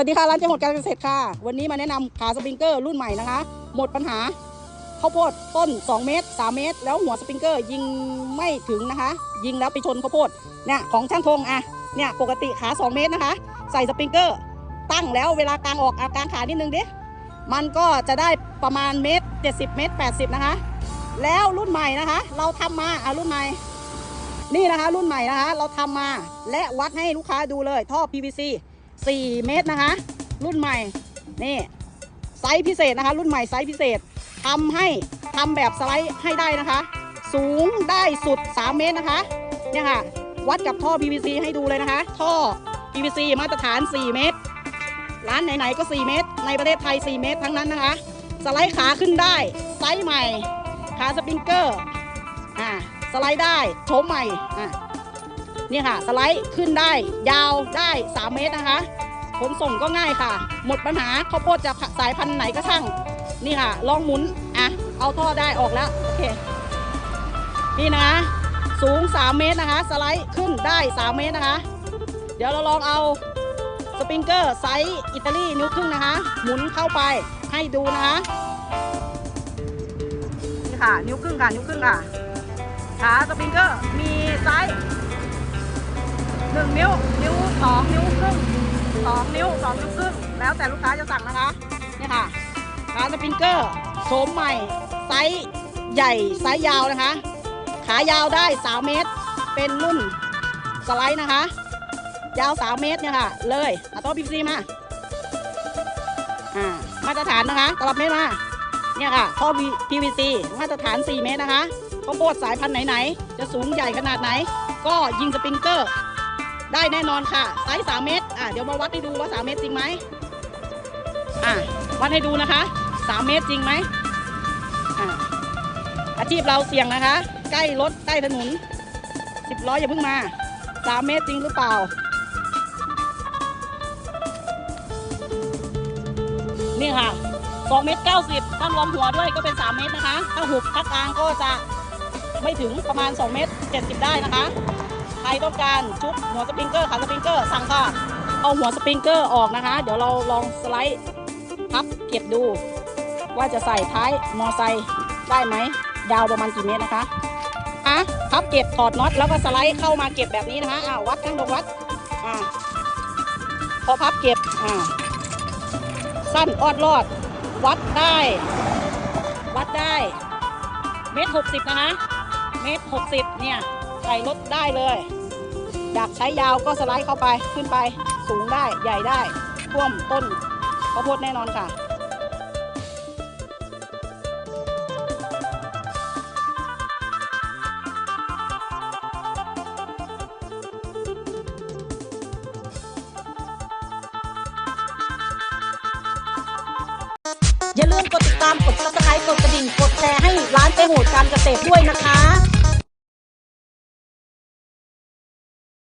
สวัสดีค่ะร้านเจ๊หดการเกษตรค่ะ วันนี้มาแนะนำขาสปริงเกอร์รุ่นใหม่นะคะ หมดปัญหาข้าวโพดต้น 2 เมตร 3 เมตร แล้วหัวสปริงเกอร์ยิงไม่ถึงนะคะ ยิงแล้วไปชนข้าวโพดเนี่ยของช่างพงอะเนี่ยปกติขา 2 เมตรนะคะ ใส่สปริงเกอร์ ตั้งแล้วเวลากลางออกอากลางขานิดนึงดิมันก็จะได้ประมาณเมตร 70 เมตร 80 นะคะ แล้วรุ่นใหม่นะคะ เราทำมาเอารุ่นใหม่นี่นะคะ รุ่นใหม่นะคะ เราทำมาและวัดให้ลูกค้าดูเลยท่อ PVC 4 เมตรนะคะ รุ่นใหม่นี่ไซส์พิเศษนะคะ รุ่นใหม่ไซส์พิเศษทำให้ทำแบบสไลด์ให้ได้นะคะ สูงได้สุด 3 เมตรนะคะเนี่ยค่ะวัดกับท่อ PVC ให้ดูเลยนะคะ ท่อ PVC มาตรฐาน 4 เมตร ร้านไหนๆก็ 4 เมตร ในประเทศไทย 4 เมตรทั้งนั้นนะคะ สไลด์ขาขึ้นได้ไซส์ใหม่ ขาสปริงเกอร์อ่าสไลด์ได้โฉมใหม่อ่า นี่ค่ะ สไลด์ขึ้นได้ยาวได้ 3 เมตรนะคะ ขนส่งก็ง่ายค่ะ หมดปัญหาข้าวโพดจะสายพันธุ์ไหนก็ช่าง นี่ค่ะ ลองหมุนอะเอาท่อได้ออกแล้วโอเคนี่นะคะสูง 3 เมตรนะคะ สไลด์ขึ้นได้ 3 เมตรนะคะ เดี๋ยวเราลองเอาสปริงเกอร์ไซส์อิตาลีนิ้วครึ่งนะคะ หมุนเข้าไปให้ดูนะคะนี่ค่ะ นิ้วครึ่งค่ะนิ้วครึ่งค่ะขาสปริงเกอร์มี นิ้ว นิ้วสองนิ้วครึ่งสองนิ้วสองนิ้วครึ่งแล้วแต่ลูกค้าจะสั่งนะคะเนี่ยค่ะขาสปริงเกอร์โฉมใหม่ ไซส์ใหญ่ ไซส์ยาวนะคะ ขายาวได้ 3 เมตร เป็นรุ่นสไลด์นะคะ ยาว 3 เมตรเนี่ยค่ะ เลยอาตัวพีซีมาอ่ามาตรฐานนะคะตลับเมตรมาเนี่ยค่ะท่อ PVC มาตรฐาน 4 เมตรนะคะข้าวโพดสายพันธุ์ไหน ๆ จะสูงใหญ่ขนาดไหน ก็ยิงสปริงเกอร์ ได้แน่นอนค่ะไซส์3เมตรอะเดี๋ยวมาวัดให้ดูว่า 3 เมตรจริงไหมอะวัดให้ดูนะคะ 3 เมตรจริงไหมอะอาชีพเราเสี่ยงนะคะ ใกล้รถใกล้ถนน10ล้ออย่าเพิ่งมา 3 เมตรจริงหรือเปล่า นี่ค่ะ2เมตร90ถ้ารวมหัวด้วยก็เป็น 3 เมตรนะคะ ถ้าหุบทักกลางก็จะไม่ถึงประมาณ 2 เมตร 70 ได้นะคะ ใครต้องการชุดหัวสปริงเกอร์ขาสปริงเกอร์สั่งค่ะ เอาหัวสปริงเกอร์ออกนะคะ เดี๋ยวเราลองสไลด์พับเก็บดู ว่าจะใส่ท้ายมอไซค์ได้ไหมยาวประมาณกี่เมตรนะคะอะพับเก็บถอดน็อตแล้วก็สไลด์เข้ามาเก็บแบบนี้นะคะอ่าวัดทั้งตรงวัดอ่าพอพับเก็บอ่าสั้นออดรอด วัดได้ วัดได้ เมตรหกสิบนะคะ เมตรหกสิบเนี่ย ส่รถได้เลยอยากใช้ยาวก็สไลด์เข้าไปขึ้นไปสูงได้ใหญ่ได้ท่วมต้นข้าวโพดแน่นอนค่ะอย่าลืมกดติดตามกด subscribe กดกระดิ่ง กดแชร์ให้ร้านเจ๊โหดการเกษตรด้วยนะคะ